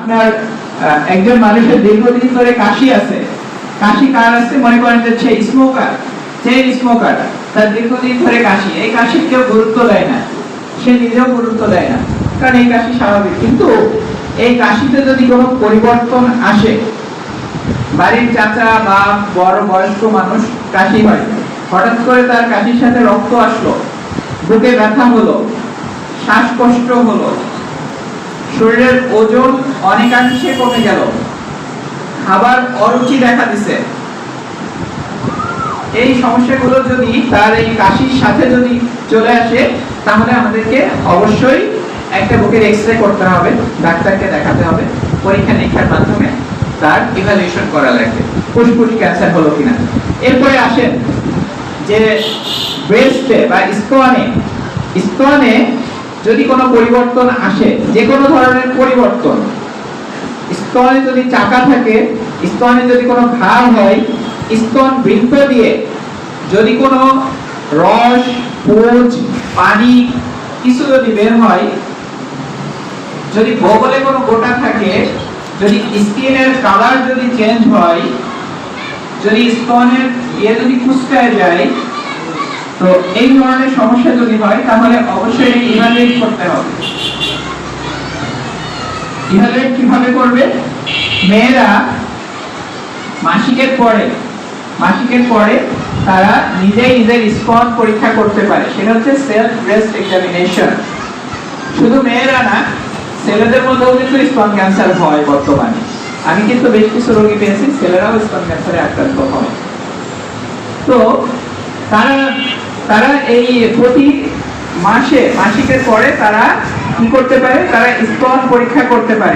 আপনার একজন মানুষের দীর্ঘদিন ধরে কাশি আছে। কাশি কার আছে? মনে করেন যে সে স্মোকার চেইন স্মোকার তার দীর্ঘদিন ধরে কাশি। এই কাশির কেউ গুরুত্ব দেয় না। সে নিজেও গুরুত্ব দেয় না। কারণ এই কাশি স্বাভাবিক। কিন্তু এই কাশিতে যদি কোনো পরিবর্তন আসে, বাড়ির চাচা বা বড় বয়স্ক মানুষ কাশি হয়। হঠাৎ করে তার কাশির সাথে রক্ত আসলো, বুকে ব্যথা হলো, শ্বাসকষ্ট হলো, শরীরের ওজন অনেকাংশে কমে গেল। খাবার অরুচি দেখা দিছে। এই সমস্যাগুলো যদি তার এই কাশির সাথে যদি চলে আসে, তাহলে আমাদেরকে অবশ্যই একটা বুকের এক্সরে করতে হবে, ডাক্তারকে দেখাতে হবে, পরীক্ষা নিরীক্ষার মাধ্যমে তার ইভ্যালুয়েশন করা লাগবে। ফুসফুস ক্যান্সার হলো কিনা। এরপরে আসেন যে ব্রেস্টে বা স্তনে স্তনে যদি কোনো পরিবর্তন আসে, যে কোনো ধরনের পরিবর্তন স্তনে যদি চাকা থাকে, স্তনে যদি কোনো ঘা হয়, স্তন বৃন্ত দিয়ে যদি কোনো রস, পুজ, পানি, কিছু যদি বের হয়, যদি বগলে কোনো গোটা থাকে, যদি স্কিনের কালার যদি চেঞ্জ হয়, যদি স্তনের ইয়ে যদি কুচকায় যায়, তো এই ধরনের সমস্যা যদি হয়, তাহলে অবশ্যই ইভালুয়েট করতে হবে। ইভালুয়েট কীভাবে করবে? মেয়েরা মাসিকের পরে মাসিকের পরে তারা নিজেই নিজের স্তন পরীক্ষা করতে পারে। সেটা হচ্ছে সেলফ ব্রেস্ট এক্সামিনেশন শুধু মেয়েরা না, ছেলেদের মধ্যেও কিন্তু স্তন ক্যান্সার হয় বর্তমানে। আমি কিন্তু বেশ কিছু রোগী পেয়েছি, ছেলেরাও স্তন ক্যান্সারে আক্রান্ত হয়। তো তারা তারা এই প্রতি মাসে, মাসিকের পরে তারা কি করতে পারে? তারা স্তন পরীক্ষা করতে পারে।